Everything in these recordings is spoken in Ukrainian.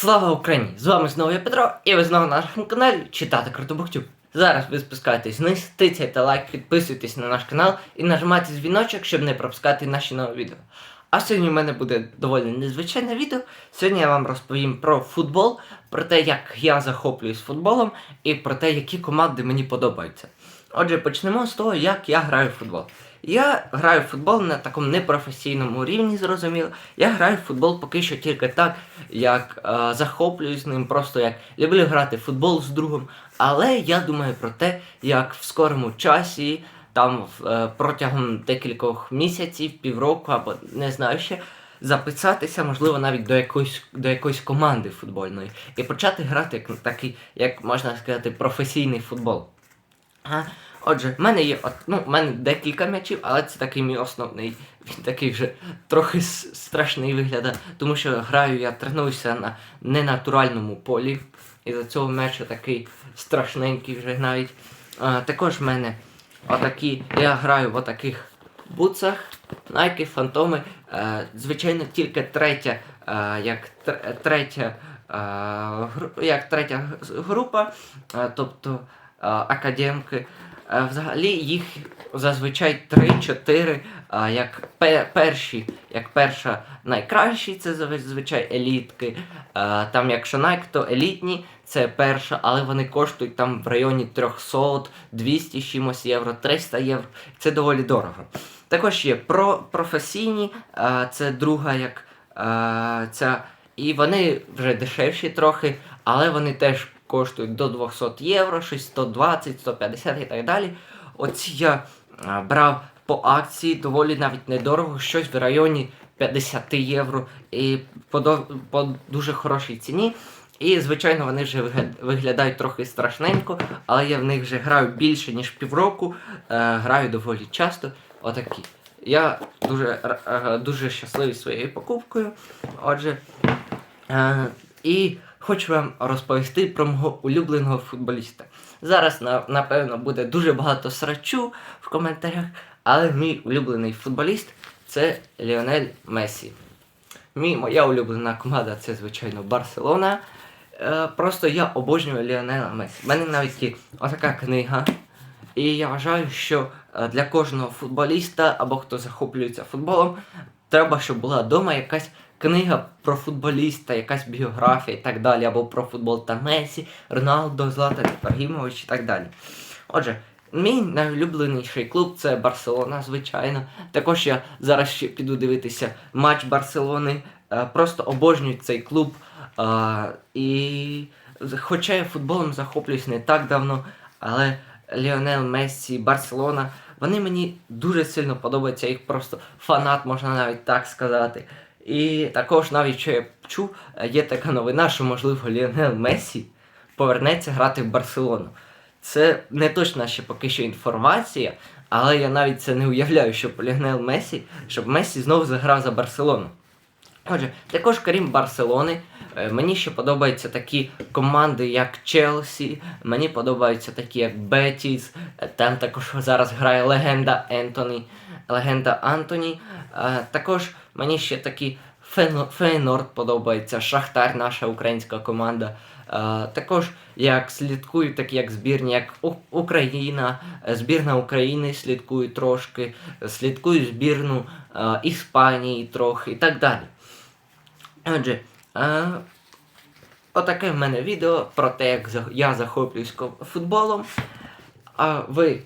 Слава Україні! З вами знову я Петро, і ви знову на нашому каналі Читати Крутобухтюб. Зараз ви спускаєтесь вниз, тицяйте лайк, підписуйтесь на наш канал і нажимайте дзвіночок, щоб не пропускати наші нові відео. А сьогодні в мене буде доволі незвичайне відео. Сьогодні я вам розповім про футбол, про те, як я захоплююсь футболом, і про те, які команди мені подобаються. Отже, почнемо з того, як я граю в футбол. Я граю в футбол на такому непрофесійному рівні, зрозуміло. Я граю в футбол поки що тільки так, як е, захоплююсь ним, просто як люблю грати в футбол з другом. Але я думаю про те, як в скорому часі, там е, протягом декількох місяців, півроку або не знаю ще, записатися, можливо, навіть до якоїсь до якоїсь команди футбольної і почати грати як такий, як можна сказати, професійний футбол. А, Отже, в мене є ну, в мене декілька м'ячів, але це такий мій основний. Він такий вже трохи страшний виглядає, тому що граю, я тренуюся на ненатуральному полі. І за цього м'яча такий страшненький вже навіть. А, також в мене отакі, я граю в отаких буцах, Nike, фантоми. Е, звичайно, тільки третя, е, як тр- третя, е, гру- як третя група, е, тобто е, академки. Е, Взагалі їх зазвичай 3-4, е, як перші, як перша найкращі, це зазвичай елітки. Е, Там, якщо Nike, то елітні, це перша, але вони коштують там в районі 300, 200 чимось євро, 300 євро. Це доволі дорого. Також є про професійні, е, це друга як ця. І вони вже дешевші трохи, але вони теж коштують до 200 євро, щось 120, 150 і так далі. Оці я е, брав по акції доволі навіть недорого, щось в районі 50 євро і по, по дуже хорошій ціні. І, звичайно, вони вже виглядають трохи страшненько, але я в них вже граю більше, ніж півроку, е, граю доволі часто. Отакі. Я дуже, е, дуже щасливий своєю покупкою. Отже, і хочу вам розповісти про мого улюбленого футболіста. Зараз, напевно, буде дуже багато срачу в коментарях, але мій улюблений футболіст це Ліонель Месі. Мій, моя улюблена команда це, звичайно, Барселона. Е, просто я обожнюю Ліонела Месі. У мене навіть є отака книга. І я вважаю, що е, для кожного футболіста або хто захоплюється футболом, треба, щоб була вдома якась книга про футболіста, якась біографія і так далі, або про футбол та Месі, Роналдо, Златан Ібрагімович і так далі. Отже, мій найулюбленіший клуб це Барселона, звичайно. Також я зараз ще піду дивитися матч Барселони. Е, Просто обожнюю цей клуб. Е, І хоча я футболом захоплююсь не так давно, але Ліонел Мессі, Барселона, вони мені дуже сильно подобаються. Їх просто фанат, можна навіть так сказати. І також навіть що я чув, є така новина, що можливо Ліонел Мессі повернеться грати в Барселону. Це не точна ще поки що інформація, але я навіть це не уявляю, щоб Ліонел Месі, щоб Месі знову заграв за Барселону. Отже, також крім Барселони, мені ще подобаються такі команди, як Челсі, мені подобаються такі, як Бетіс, е, там також зараз грає легенда Ентоні, легенда Антоні. Е, Також мені ще такі Фейнорд подобається, Шахтар, наша українська команда. Е, Також як слідкую, такі як збірні, як Україна, е, збірна України слідкую трошки, е, слідкую збірну е, Іспанії трохи і так далі. Отже, е, отаке в мене відео про те, як я захоплююсь футболом. А ви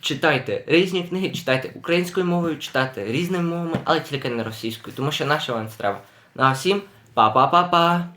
читайте різні книги, читайте українською мовою, читайте різними мовами, але тільки не російською, тому що наша вам треба. На всім па-па-па-па!